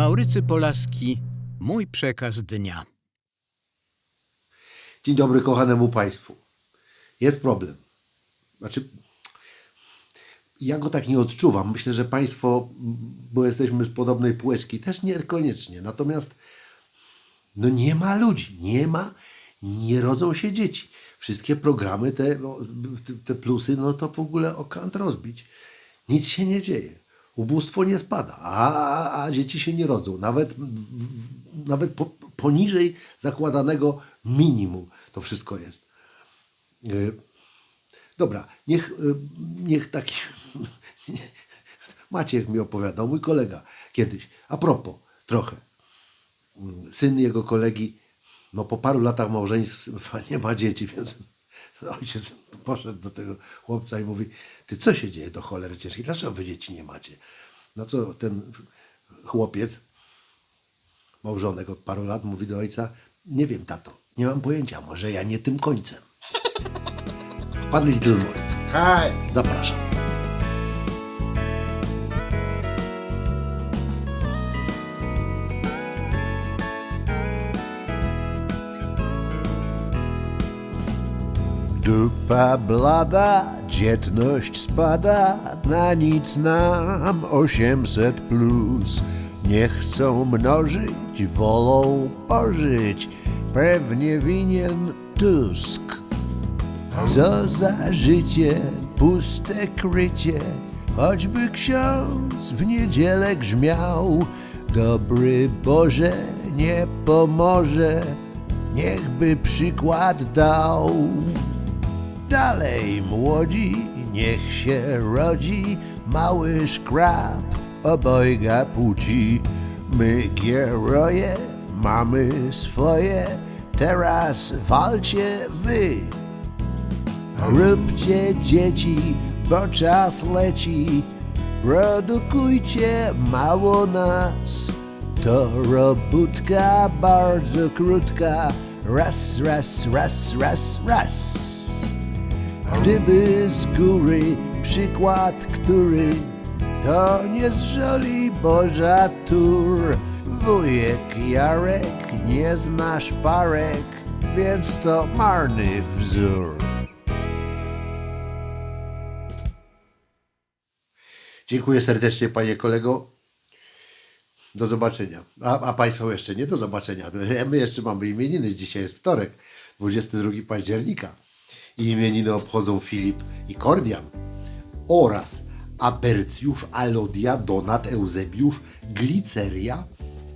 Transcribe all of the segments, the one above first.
Maurycy Polaski, mój przekaz dnia. Dzień dobry kochanemu Państwu. Jest problem. Znaczy, ja go tak nie odczuwam. Myślę, że Państwo, bo jesteśmy z podobnej półeczki, też niekoniecznie. Natomiast no nie ma ludzi, nie ma, nie rodzą się dzieci. Wszystkie programy, te, te plusy, no to w ogóle o kant rozbić. Nic się nie dzieje. Ubóstwo nie spada, a, a, dzieci się nie rodzą. Nawet, nawet po, poniżej zakładanego minimum to wszystko jest. Y, Dobra, niech, y, niech taki. Maciek mi opowiadał, mój kolega kiedyś. A propos, trochę. Mm, Syn jego kolegi, no po paru latach małżeństwa nie ma dzieci, więc ojciec poszedł do tego chłopca i mówi: Ty co się dzieje do cholery ciężkiej? Dlaczego wy dzieci nie macie? No co ten chłopiec, małżonek od paru lat, mówi do ojca: Nie wiem, tato, nie mam pojęcia, może ja nie tym końcem. Pan Little Moritz. Hej! Zapraszam. Dupa blada, dzietność spada, na nic nam 800 plus. Nie chcą mnożyć, wolą pożyć, pewnie winien Tusk. Co za życie, puste krycie, choćby ksiądz w niedzielę grzmiał. Dobry Boże nie pomoże, niechby przykład dał. Dalej młodzi, niech się rodzi mały szkrab obojga płci. My gieroje mamy swoje, teraz walcie wy. Róbcie dzieci, bo czas leci. Produkujcie mało nas. To robótka bardzo krótka. Raz, raz, raz, raz, raz. Gdyby z góry przykład, który to nie zżoli Boża tur. Wujek Jarek nie zna szparek, więc to marny wzór. Dziękuję serdecznie, panie kolego. Do zobaczenia. A, a państwo jeszcze nie do zobaczenia. My jeszcze mamy imieniny. Dzisiaj jest wtorek, 22 października. Imieniny obchodzą Filip i Kordian oraz Apercjusz, Alodia, Donat, Eusebiusz, Gliceria,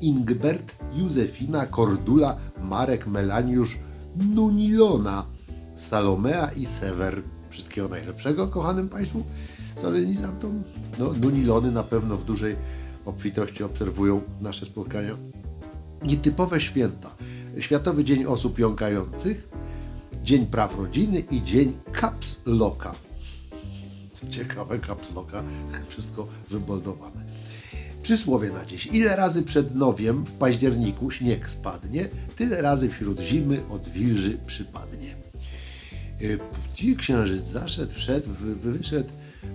Ingbert, Józefina, Kordula, Marek, Melaniusz, Nunilona, Salomea i Sewer. Wszystkiego najlepszego, kochanym Państwu solenizantom. No, Nunilony na pewno w dużej obfitości obserwują nasze spotkania. Nietypowe święta. Światowy Dzień Osób Jąkających, Dzień Praw Rodziny i Dzień Caps Locka. Ciekawe caps locka, wszystko wyboldowane. Przysłowie na dziś. Ile razy przed nowiem w październiku śnieg spadnie, tyle razy wśród zimy od wilży przypadnie. Y, Gdzie księżyc zaszedł, wszedł, wy- wyszedł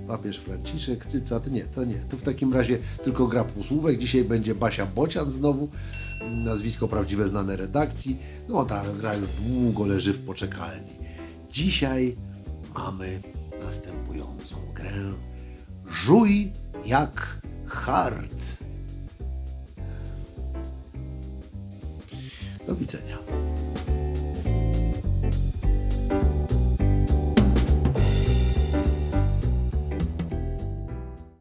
papież Franciszek, cycat, nie, to nie. To w takim razie tylko gra półsłówek. Dzisiaj będzie Basia Bocian znowu, nazwisko prawdziwe znane redakcji. No ta gra już długo leży w poczekalni. Dzisiaj mamy następującą grę. Żuj jak hart.